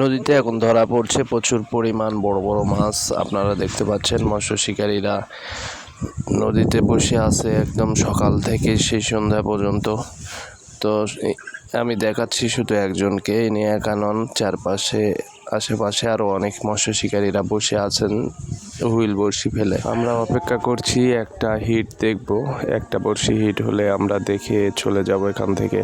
নদীতে এখন ধরা পড়ছে প্রচুর পরিমাণ বড় বড় মাছ। আপনারা দেখতে পাচ্ছেন মৎস্য শিকারীরা নদীতে বসে আছে একদম সকাল থেকে সেই সন্ধ্যা পর্যন্ত। তো আমি দেখাচ্ছি শুধু একজনকে, ইনি একা নন, চারপাশে, আশেপাশে আরও অনেক মৎস্য শিকারীরা বসে আছেন হুইল বড়শি ফেলে। আমরা অপেক্ষা করছি, একটা হিট দেখব। একটা বড়শি হিট হলে আমরা দেখে চলে যাব এখান থেকে।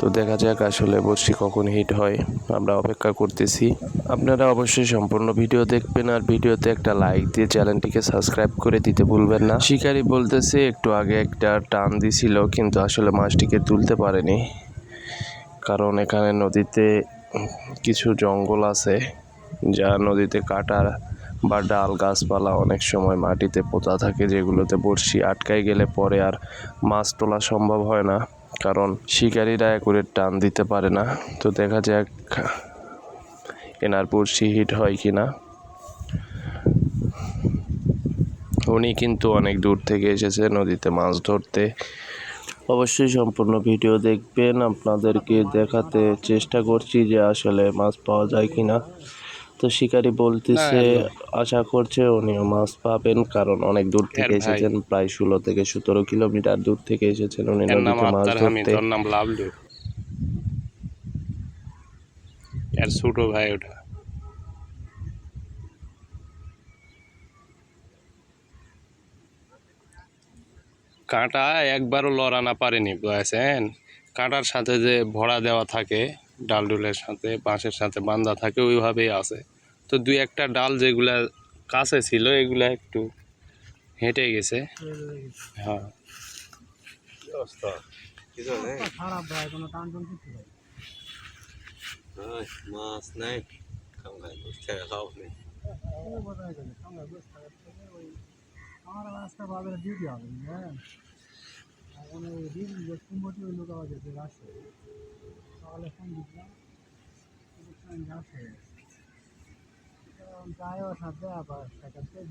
তো দেখা যাক আসলে বড়শি কখন হিট হয়। আমরা অপেক্ষা করতেছি। আপনারা অবশ্যই সম্পূর্ণ ভিডিও দেখবেন আর ভিডিওতে একটা লাইক দিয়ে চ্যানেলটিকে সাবস্ক্রাইব করে দিতে ভুলবেন না। শিকারি বলতেছে, একটু আগে একটা টান দিছিল, কিন্তু আসলে মাছটিকে তুলতে পারেনি। কারণ এখানে নদীতে কিছু জঙ্গল আছে, যা নদীতে কাটার বা ডাল গাছপালা অনেক সময় মাটিতে পোতা থাকে, যেগুলোতে বড়শি আটকায় গেলে পরে আর মাছ তোলা সম্ভব হয় না। কারণ শিকারীরা করে টান দিতে পারে না। তো দেখা যাক এনার বড়শি হিট হয় কি না উনি কিন্তু অনেক দূর থেকে এসেছে নদীতে মাছ ধরতে। অবশ্যই সম্পূর্ণ ভিডিও দেখবেন। আপনাদেরকে দেখাতে চেষ্টা করছি যে আসলে মাছ পাওয়া যায় কিনা। তো শিকারি বলতেছে আশা করছে উনিও মাছ পাবেন কারণ অনেক দূর থেকে এসেছেন প্রায় ষোলো থেকে সতেরো কিলোমিটার দূর থেকে এসেছেন উনি নদীতে মাছ ধরতে। নাম লাভলু এর ছোট ভাই ওটা। কাঁটা একবারও লড়ানা পারেনি বুঝেছেন? কাঁটার সাথে যে ভরা দেওয়া থাকে ডাল ডুলের সাথে বাঁশের সাথে বান্ধা থাকে ওইভাবেই আছে। তো দুই একটা ডাল যেগুলা কাছে ছিল এগুলা একটু হেঁটে গেছে। হ্যাঁ। মাছ নাই আমার রাস্তা বাজারে ডিউটি হবে হ্যাঁ। এখন ওই ডিউটি কুম্ভটি ওই লোক আবার যেতে আসে সকালে ফোন দিচ্ছিলাম আসে যায় ওর সাথে আবার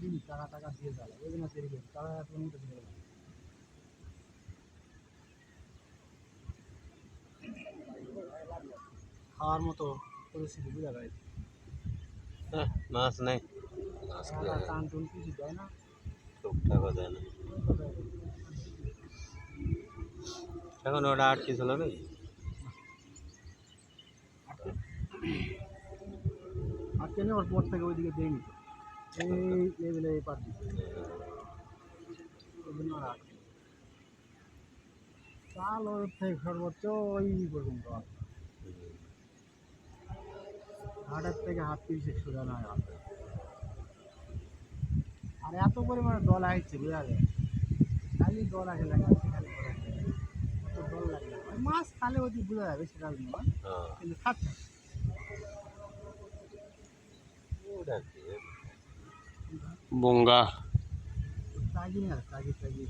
দিন টাকা টাকা দিয়ে ওই জন্য তৈরি করছি টাকা এত দিয়ে গেলাম খাওয়ার মতো পরিস্থিতি বুঝা যায় হ্যাঁ, মাছ নাই মাছ আর টান টুন কিছু দেয় না। যায় না এখন ওটা আটকে ছিল কেন ওর পর থেকে ওইদিকে দেয়নি। এই লেভেলে এই পার দিচ্ছে। ওই জন্য আর চাল ওর থেকে সর্বোচ্চ ওই পর্যন্ত আছে। হাটের থেকে হাত তিরিশে সোজা না হাত আর। এত পরিমাণে দল আসছে বুঝালে? খালি দল আসে লাগে খালি দল লাগে মাছ খালে ওই বোঝা যাবে সেটা হ্যাঁ। কিন্তু খাচ্ছে। না। ওটা কি বঙ্গা তাগি না তাগি তাগি